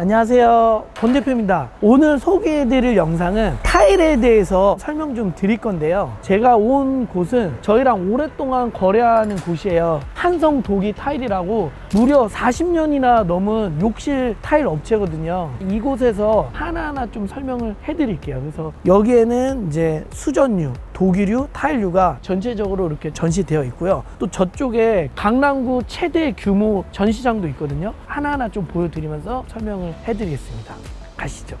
안녕하세요. 권 대표입니다. 오늘 소개해드릴 영상은 타일에 대해서 설명 좀 드릴 건데요. 제가 온 곳은 저희랑 오랫동안 거래하는 곳이에요. 한성 도기 타일이라고 무려 40년이나 넘은 욕실 타일 업체거든요. 이곳에서 하나하나 좀 설명을 해드릴게요. 그래서 여기에는 이제 수전류, 독일유, 타일류가 전체적으로 이렇게 전시되어 있고요. 또 저쪽에 강남구 최대 규모 전시장도 있거든요. 하나하나 좀 보여드리면서 설명을 해드리겠습니다. 가시죠.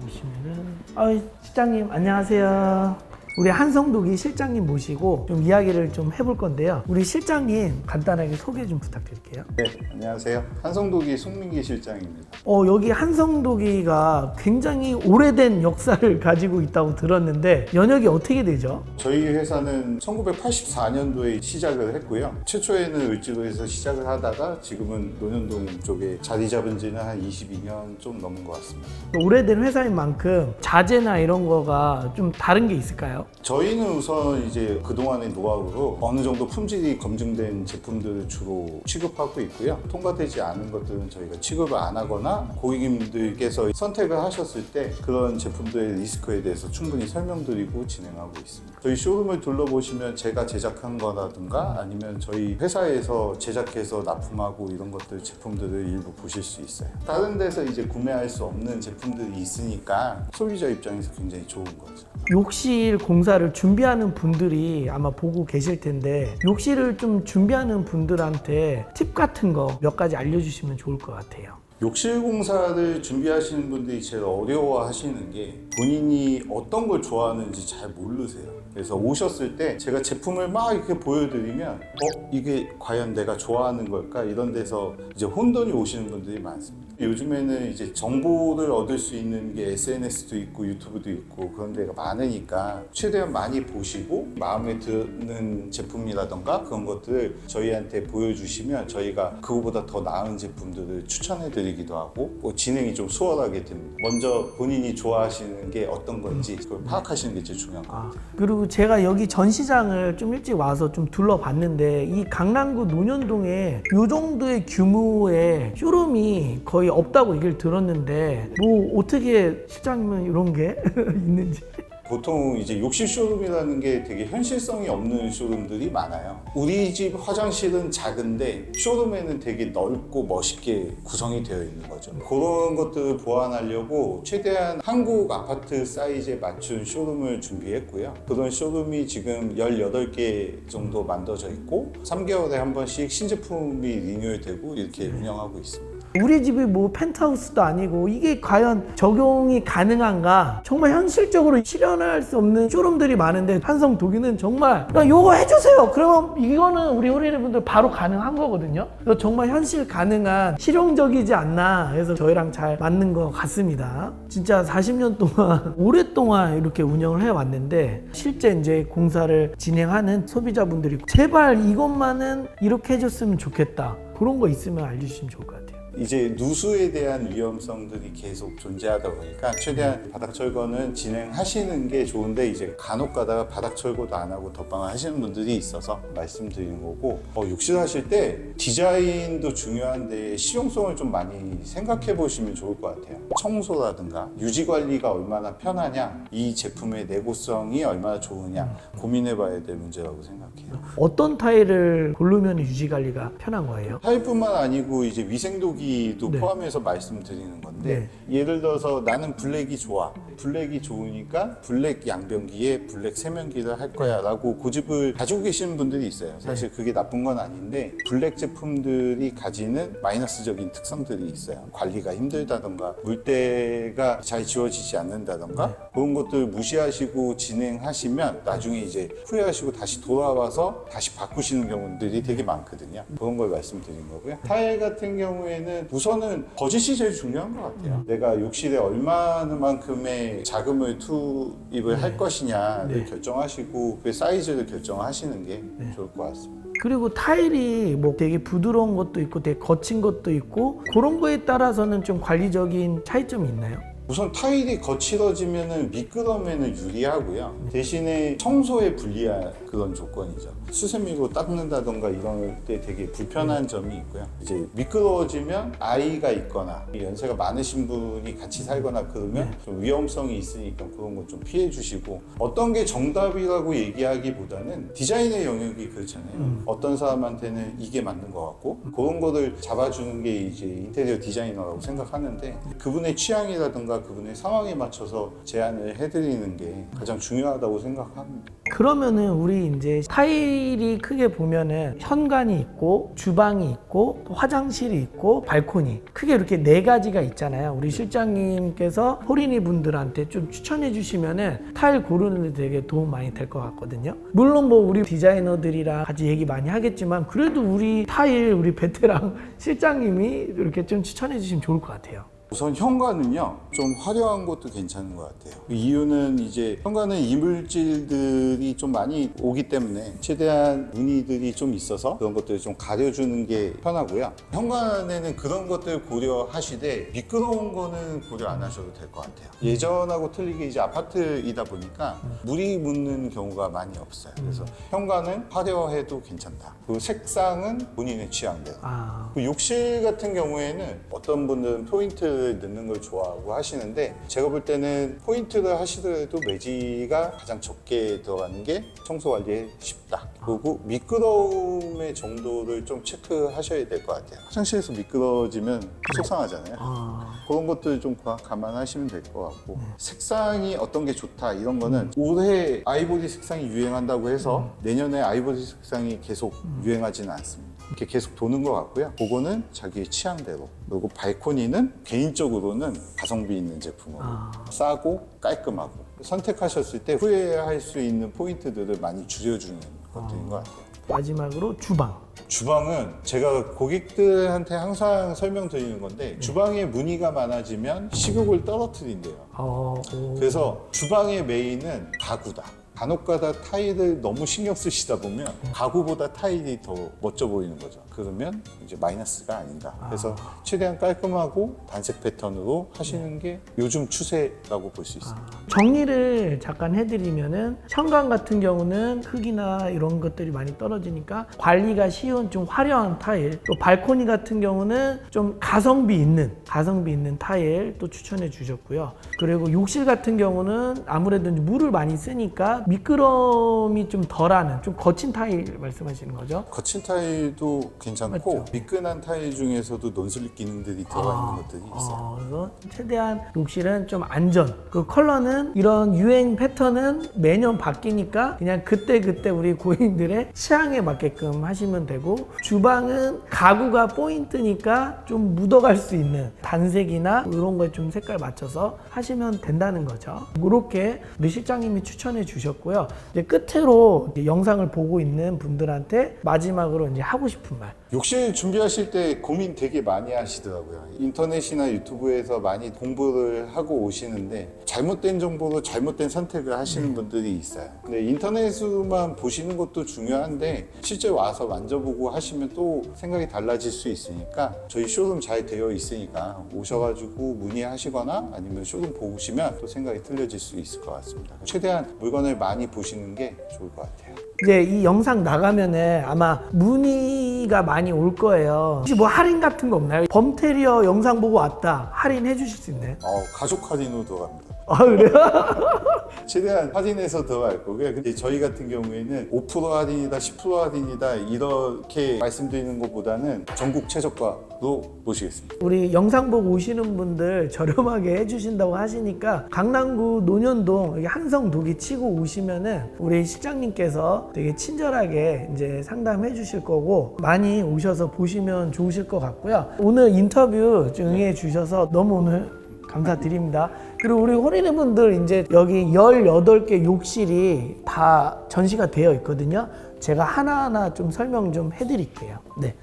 보시면은 아 실장님 안녕하세요. 우리 한성도기 실장님 모시고 좀 이야기를 좀 해볼 건데요. 우리 실장님 간단하게 소개 좀 부탁드릴게요. 네, 안녕하세요. 한성도기 송민기 실장입니다. 어, 여기 한성도기가 굉장히 오래된 역사를 가지고 있다고 들었는데 연역이 어떻게 되죠? 저희 회사는 1984년도에 시작을 했고요. 최초에는 을지로에서 시작을 하다가 지금은 논현동 쪽에 자리 잡은 지는 한 22년 좀 넘은 것 같습니다. 오래된 회사인 만큼 자재나 이런 거가 좀 다른 게 있을까요? 저희는 우선 이제 그동안의 노하우로 어느 정도 품질이 검증된 제품들을 주로 취급하고 있고요. 통과되지 않은 것들은 저희가 취급을 안 하거나 고객님들께서 선택을 하셨을 때 그런 제품들의 리스크에 대해서 충분히 설명드리고 진행하고 있습니다. 저희 쇼룸을 둘러보시면 제가 제작한 거라든가 아니면 저희 회사에서 제작해서 납품하고 이런 것들 제품들을 일부 보실 수 있어요. 다른 데서 이제 구매할 수 없는 제품들이 있으니까 소비자 입장에서 굉장히 좋은 거죠. 욕실 공사를 준비하는 분들이 아마 보고 계실 텐데 욕실을 좀 준비하는 분들한테 팁 같은 거 몇 가지 알려주시면 좋을 것 같아요. 욕실 공사를 준비하시는 분들이 제일 어려워 하시는 게 본인이 어떤 걸 좋아하는지 잘 모르세요. 그래서 오셨을 때 제가 제품을 막 이렇게 보여드리면 어? 이게 과연 내가 좋아하는 걸까? 이런 데서 이제 혼돈이 오시는 분들이 많습니다. 요즘에는 이제 정보를 얻을 수 있는 게 SNS도 있고 유튜브도 있고 그런 데가 많으니까 최대한 많이 보시고 마음에 드는 제품이라던가 그런 것들을 저희한테 보여주시면 저희가 그거보다 더 나은 제품들을 추천해 드 리기도 하고 뭐 진행이 좀 수월하게 됩니다. 먼저 본인이 좋아하시는 게 어떤 건지 그걸 파악하시는 게 제일 중요한 것 같아요. 아, 그리고 제가 여기 전시장을 좀 일찍 와서 좀 둘러봤는데 이 강남구 논현동에 이 정도의 규모의 쇼룸이 거의 없다고 얘기를 들었는데 뭐 어떻게 실장님은 이런 게 있는지 보통 이제 욕실 쇼룸이라는 게 되게 현실성이 없는 쇼룸들이 많아요. 우리 집 화장실은 작은데 쇼룸에는 되게 넓고 멋있게 구성이 되어 있는 거죠. 그런 것들을 보완하려고 최대한 한국 아파트 사이즈에 맞춘 쇼룸을 준비했고요. 그런 쇼룸이 지금 18개 정도 만들어져 있고 3개월에 한 번씩 신제품이 리뉴얼되고 이렇게 운영하고 있습니다. 우리 집이 뭐 펜트하우스도 아니고 이게 과연 적용이 가능한가? 정말 현실적으로 실현할 수 없는 쇼룸들이 많은데 한성 독일은 정말 야, 요거 해주세요. 그러면 이거는 우리 호리분들 바로 가능한 거거든요. 그래서 정말 현실 가능한 실용적이지 않나 해서 저희랑 잘 맞는 것 같습니다. 진짜 40년 동안 오랫동안 이렇게 운영을 해왔는데 실제 이제 공사를 진행하는 소비자분들이 제발 이것만은 이렇게 해줬으면 좋겠다. 그런 거 있으면 알려주시면 좋을 것 같아요 이제 누수에 대한 위험성들이 계속 존재하다 보니까 최대한 바닥 철거는 진행하시는 게 좋은데 이제 간혹 가다가 바닥 철거도 안 하고 덧방을 하시는 분들이 있어서 말씀드리는 거고 어, 욕실 하실 때 디자인도 중요한데 실용성을 좀 많이 생각해 보시면 좋을 것 같아요 청소라든가 유지 관리가 얼마나 편하냐 이 제품의 내구성이 얼마나 좋으냐 고민해 봐야 될 문제라고 생각해요 어떤 타일을 고르면 유지 관리가 편한 거예요? 타일뿐만 아니고 이제 위생도기 도 네. 포함해서 말씀드리는 건데 예를 들어서 나는 블랙이 좋아. 블랙이 좋으니까 블랙 양변기에 블랙 세면기를 할 거야 라고 고집을 가지고 계시는 분들이 있어요. 사실 그게 나쁜 건 아닌데 블랙 제품들이 가지는 마이너스적인 특성들이 있어요. 관리가 힘들다던가 물때가 잘 지워지지 않는다던가 그런 것들 무시하시고 진행하시면 나중에 이제 후회하시고 다시 돌아와서 다시 바꾸시는 경우들이 되게 많거든요. 그런 걸 말씀드린 거고요. 타일 같은 경우에는 우선은 버짓이 제일 중요한 것 같아요 내가 욕실에 얼마만큼의 자금을 투입을 할 것이냐를 네. 결정하시고 그 사이즈를 결정하시는 게 좋을 것 같습니다 그리고 타일이 뭐 되게 부드러운 것도 있고 되게 거친 것도 있고 그런 거에 따라서는 좀 관리적인 차이점이 있나요? 우선 타일이 거칠어지면은 미끄럼에는 유리하고요. 대신에 청소에 불리한 그런 조건이죠. 수세미로 닦는다던가 이런 때 되게 불편한 점이 있고요. 이제 미끄러워지면 아이가 있거나 연세가 많으신 분이 같이 살거나 그러면 좀 위험성이 있으니까 그런 거좀 피해 주시고 어떤 게 정답이라고 얘기하기보다는 디자인의 영역이 그렇잖아요. 어떤 사람한테는 이게 맞는 것 같고 그런 거를 잡아주는 게 이제 인테리어 디자이너라고 생각하는데 그분의 취향이라든가 그분의 상황에 맞춰서 제안을 해드리는 게 가장 중요하다고 생각합니다. 그러면은 우리 이제 타일 이 크게 보면은 현관이 있고 주방이 있고 또 화장실이 있고 발코니 크게 이렇게 네 가지가 있잖아요. 우리 실장님께서 호린이 분들한테 좀 추천해 주시면은 타일 고르는 데 되게 도움 많이 될 것 같거든요. 물론 뭐 우리 디자이너들이랑 같이 얘기 많이 하겠지만 그래도 우리 타일 우리 베테랑 실장님이 이렇게 좀 추천해 주시면 좋을 것 같아요. 우선 현관은요 좀 화려한 것도 괜찮은 것 같아요. 그 이유는 이제 현관은 이물질들이 좀 많이 오기 때문에 최대한 무늬들이 좀 있어서 그런 것들을 좀 가려주는 게 편하고요. 현관에는 그런 것들 고려하시되 미끄러운 거는 고려 안 하셔도 될 것 같아요. 예전하고 틀리게 이제 아파트이다 보니까 물이 묻는 경우가 많이 없어요. 그래서 현관은 화려해도 괜찮다. 그리고 색상은 본인의 취향대로. 아, 그 욕실 같은 경우에는 어떤 분들은 포인트 를 넣는 걸 좋아하고 하시는데 제가 볼 때는 포인트를 하시더라도 매지가 가장 적게 들어가는 게 청소 관리에 쉽다. 그리고 미끄러움의 정도를 좀 체크하셔야 될 것 같아요. 화장실에서 미끄러지면 속상하잖아요. 아, 그런 것들 좀 가- 감안하시면 될 것 같고 색상이 어떤 게 좋다 이런 거는 올해 아이보리 색상이 유행한다고 해서 내년에 아이보리 색상이 계속 유행하지는 않습니다. 이렇게 계속 도는 것 같고요. 그거는 자기의 취향대로. 그리고 발코니는 개인적으로는 가성비 있는 제품으로 아. 싸고 깔끔하고 선택하셨을 때 후회할 수 있는 포인트들을 많이 줄여주는 것들인 것 같아요. 마지막으로 주방. 주방은 제가 고객들한테 항상 설명드리는 건데 주방에 무늬가 많아지면 식욕을 떨어뜨린대요. 어, 오. 그래서 주방의 메인은 가구다. 간혹가다 타일을 너무 신경 쓰시다 보면 가구보다 타일이 더 멋져 보이는 거죠. 그러면 이제 마이너스가 아닌가. 그래서 최대한 깔끔하고 단색 패턴으로 하시는 게 요즘 추세라고 볼 수 있습니다. 정리를 잠깐 해드리면은 현관 같은 경우는 흙이나 이런 것들이 많이 떨어지니까 관리가 쉬운 좀 화려한 타일 또 발코니 같은 경우는 좀 가성비 있는 가성비 있는 타일 또 추천해 주셨고요 그리고 욕실 같은 경우는 아무래도 이제 물을 많이 쓰니까 미끄럼이 좀 덜하는 좀 거친 타일 말씀하시는 거죠 거친 타일도 괜찮고 맞죠? 미끈한 타일 중에서도 논슬립 기능들이 들어가 있는 것들이 있어요. 어, 그래서 최대한 욕실은 좀 안전. 그 컬러는 이런 유행 패턴은 매년 바뀌니까 그냥 그때 그때 우리 고객님들의 취향에 맞게끔 하시면 되고 주방은 가구가 포인트니까 좀 묻어갈 수 있는 단색이나 이런 거에 좀 색깔 맞춰서 하시면 된다는 거죠. 이렇게 우리 실장님이 추천해 주셨고 요. 이제 끝으로 이제 영상을 보고 있는 분들한테 마지막으로 이제 하고 싶은 말. 욕실 준비하실 때 고민 되게 많이 하시더라고요. 인터넷이나 유튜브에서 많이 공부를 하고 오시는데 잘못된 정보로 잘못된 선택을 하시는 분들이 있어요. 근데 인터넷으로만 보시는 것도 중요한데 실제 와서 만져보고 하시면 또 생각이 달라질 수 있으니까 저희 쇼룸 잘 되어 있으니까 오셔가지고 문의하시거나 아니면 쇼룸 보시면 또 생각이 틀려질 수 있을 것 같습니다. 최대한 물건을 많이 보시는 게 좋을 것 같아요. 이제 이 영상 나가면은 아마 문의가 많이 올 거예요. 혹시 뭐 할인 같은 거 없나요? 범테리어 영상 보고 왔다. 할인 해 주실 수 있나요? 어, 가족 할인으로 들어갑니다. 아, 그래요? 최대한 할인해서 들어갈 거고요. 근데 저희 같은 경우에는 5% 할인이다, 10% 할인이다 이렇게 말씀드리는 것보다는 전국 최저가로 모시겠습니다. 우리 영상 보고 오시는 분들 저렴하게 해주신다고 하시니까 강남구 논현동 여기 한성 도기 치고 오시면은 우리 실장님께서 되게 친절하게 이제 상담해 주실 거고 많이 오셔서 보시면 좋으실 것 같고요. 오늘 인터뷰 응해 주셔서 너무 오늘 감사드립니다. 그리고 우리 호리네 분들 이제 여기 18개 욕실이 다 전시가 되어 있거든요. 제가 하나하나 좀 설명 좀 해드릴게요. 네.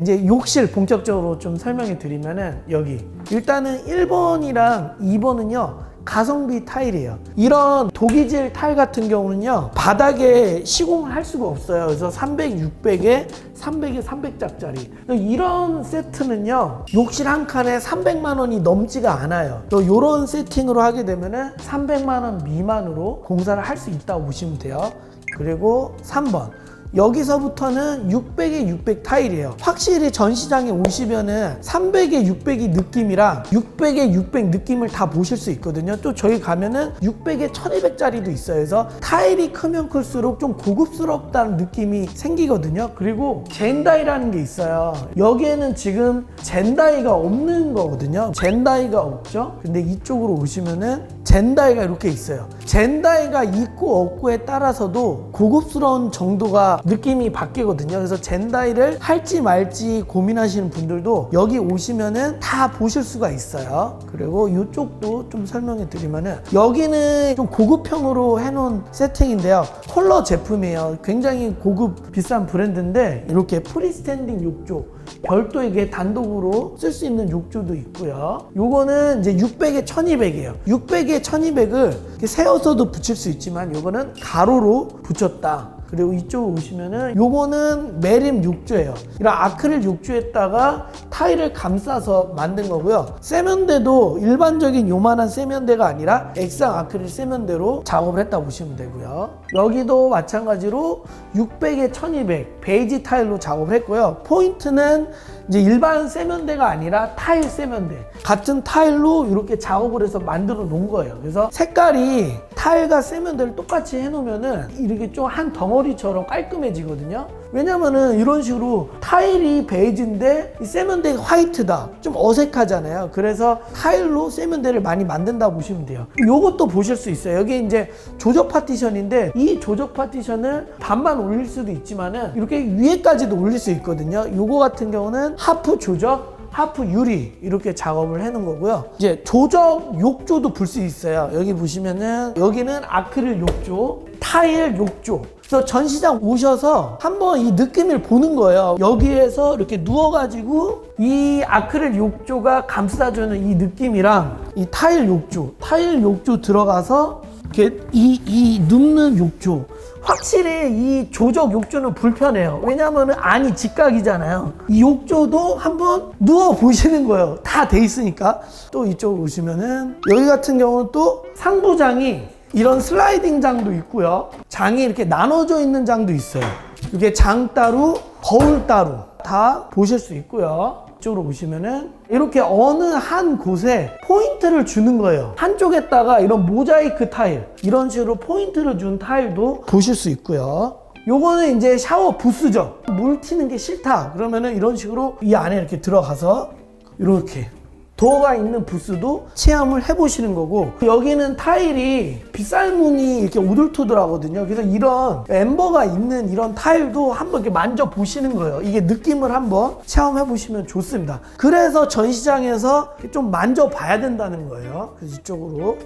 이제 욕실 본격적으로 좀 설명해 드리면은 여기 일단은 1번이랑 2번은요 가성비 타일이에요. 이런 독이질 타일 같은 경우는요 바닥에 시공을 할 수가 없어요. 그래서 300, 600에 300에 300짝짜리. 이런 세트는요 욕실 한 칸에 300만 원이 넘지가 않아요. 또 이런 세팅으로 하게 되면은 300만 원 미만으로 공사를 할 수 있다고 보시면 돼요. 그리고 3번. 여기서부터는 600에 600 타일이에요. 확실히 전 시장에 오시면은 300에 600이 느낌이랑 600에 600 느낌을 다 보실 수 있거든요. 또 저희 가면은 600에 1200짜리도 있어요. 그래서 타일이 크면 클수록 좀 고급스럽다는 느낌이 생기거든요. 그리고 젠다이라는 게 있어요. 여기에는 지금 젠다이가 없는 거거든요. 젠다이가 없죠. 근데 이쪽으로 오시면은 젠다이가 이렇게 있어요. 젠다이가 있고 없고에 따라서도 고급스러운 정도가 느낌이 바뀌거든요. 그래서 젠다이를 할지 말지 고민하시는 분들도 여기 오시면은 다 보실 수가 있어요. 그리고 이쪽도 좀 설명해 드리면은 여기는 좀 고급형으로 해놓은 세팅인데요. 컬러 제품이에요. 굉장히 고급 비싼 브랜드인데 이렇게 프리스탠딩 욕조 별도 이게 단독으로 쓸 수 있는 욕조도 있고요. 요거는 이제 600에 1200이에요. 600에 1200을 이렇게 세워서도 붙일 수 있지만 요거는 가로로 붙였다. 그리고 이쪽으로 오시면은 요거는 매립 욕조예요. 이런 아크릴 욕조에다가 타일을 감싸서 만든 거고요. 세면대도 일반적인 요만한 세면대가 아니라 액상 아크릴 세면대로 작업을 했다 보시면 되고요. 여기도 마찬가지로 600에 1200 베이지 타일로 작업을 했고요. 포인트는 이제 일반 세면대가 아니라 타일 세면대 같은 타일로 이렇게 작업을 해서 만들어 놓은 거예요. 그래서 색깔이 타일과 세면대를 똑같이 해놓으면은 이렇게 좀 한 덩어리처럼 깔끔해지거든요. 왜냐면은 이런 식으로 타일이 베이지인데 이 세면대가 화이트다. 좀 어색하잖아요. 그래서 타일로 세면대를 많이 만든다 보시면 돼요. 요것도 보실 수 있어요. 여기 이제 조적 파티션인데 이 조적 파티션을 반만 올릴 수도 있지만은 이렇게 위에까지도 올릴 수 있거든요. 요거 같은 경우는 하프 조적 하프 유리 이렇게 작업을 해놓은 거고요. 이제 조적 욕조도 볼수 있어요. 여기 보시면은 여기는 아크릴 욕조, 타일 욕조. 그래서 전시장 오셔서 한번 이 느낌을 보는 거예요. 여기에서 이렇게 누워가지고 이 아크릴 욕조가 감싸주는 이 느낌이랑 이 타일 욕조, 타일 욕조 들어가서 이렇게 이, 이 눕는 욕조. 확실히 이 조적 욕조는 불편해요. 왜냐하면 안이 직각이잖아요. 이 욕조도 한번 누워 보시는 거예요. 다 돼 있으니까. 또 이쪽으로 오시면은 여기 같은 경우는 또 상부장이 이런 슬라이딩 장도 있고요. 장이 이렇게 나눠져 있는 장도 있어요. 이게 장 따로, 거울 따로 다 보실 수 있고요. 이쪽으로 보시면은 이렇게 어느 한 곳에 포인트를 주는 거예요. 한쪽에다가 이런 모자이크 타일, 이런 식으로 포인트를 준 타일도 보실 수 있고요. 요거는 이제 샤워 부스죠. 물 튀는 게 싫다. 그러면은 이런 식으로 이 안에 이렇게 들어가서 이렇게 도어가 있는 부스도 체험을 해보시는 거고 여기는 타일이 빗살무늬 이렇게 오돌토돌하거든요. 그래서 이런 엠버가 있는 이런 타일도 한번 이렇게 만져보시는 거예요. 이게 느낌을 한번 체험해 보시면 좋습니다. 그래서 전시장에서 좀 만져봐야 된다는 거예요. 그래서 이쪽으로.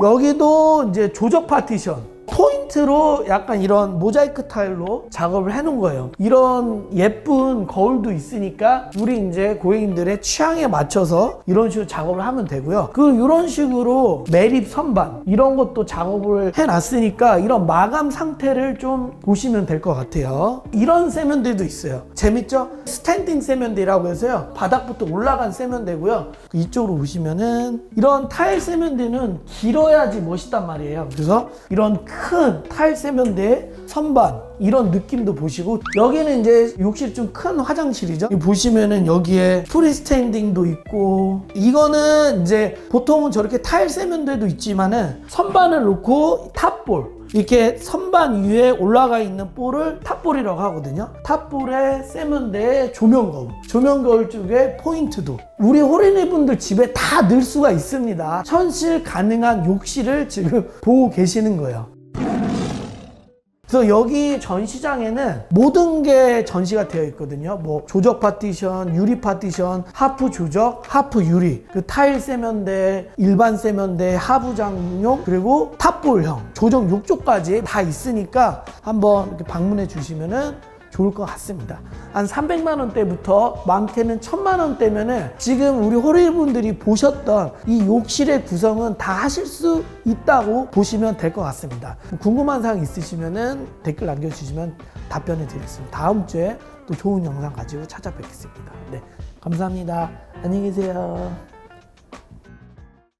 여기도 이제 조적 파티션 포인트로 약간 이런 모자이크 타일로 작업을 해놓은 거예요. 이런 예쁜 거울도 있으니까 우리 이제 고객님들의 취향에 맞춰서 이런 식으로 작업을 하면 되고요. 그 이런 식으로 매립 선반 이런 것도 작업을 해놨으니까 이런 마감 상태를 좀 보시면 될 것 같아요. 이런 세면대도 있어요. 재밌죠? 스탠딩 세면대라고 해서요. 바닥부터 올라간 세면대고요. 이쪽으로 오시면은 이런 타일 세면대는 길어야지 멋있단 말이에요. 그래서 이런 큰 타일 세면대 선반 이런 느낌도 보시고 여기는 이제 욕실 좀 큰 화장실이죠. 보시면은 여기에 프리스탠딩도 있고 이거는 이제 보통은 저렇게 타일 세면대도 있지만은 선반을 놓고 탑볼 이렇게 선반 위에 올라가 있는 볼을 탑볼이라고 하거든요. 탑볼에 세면대에 조명 거울, 조명 거울 쪽에 포인트도. 우리 호리네 분들 집에 다 넣을 수가 있습니다. 천실 가능한 욕실을 지금 보고 계시는 거예요. 그래서 여기 전시장에는 모든 게 전시가 되어 있거든요. 뭐 조적 파티션, 유리 파티션, 하프 조적, 하프 유리, 그 타일 세면대, 일반 세면대, 하부 장용, 그리고 탑볼형, 조적 욕조까지 다 있으니까 한번 이렇게 방문해 주시면은 좋을 것 같습니다. 한 300만 원대부터 많게는 1000만 원대면은 지금 우리 호리분들이 보셨던 이 욕실의 구성은 다 하실 수 있다고 보시면 될 것 같습니다. 궁금한 사항 있으시면은 댓글 남겨주시면 답변해 드리겠습니다. 다음 주에 또 좋은 영상 가지고 찾아뵙겠습니다. 네, 감사합니다. 안녕히 계세요.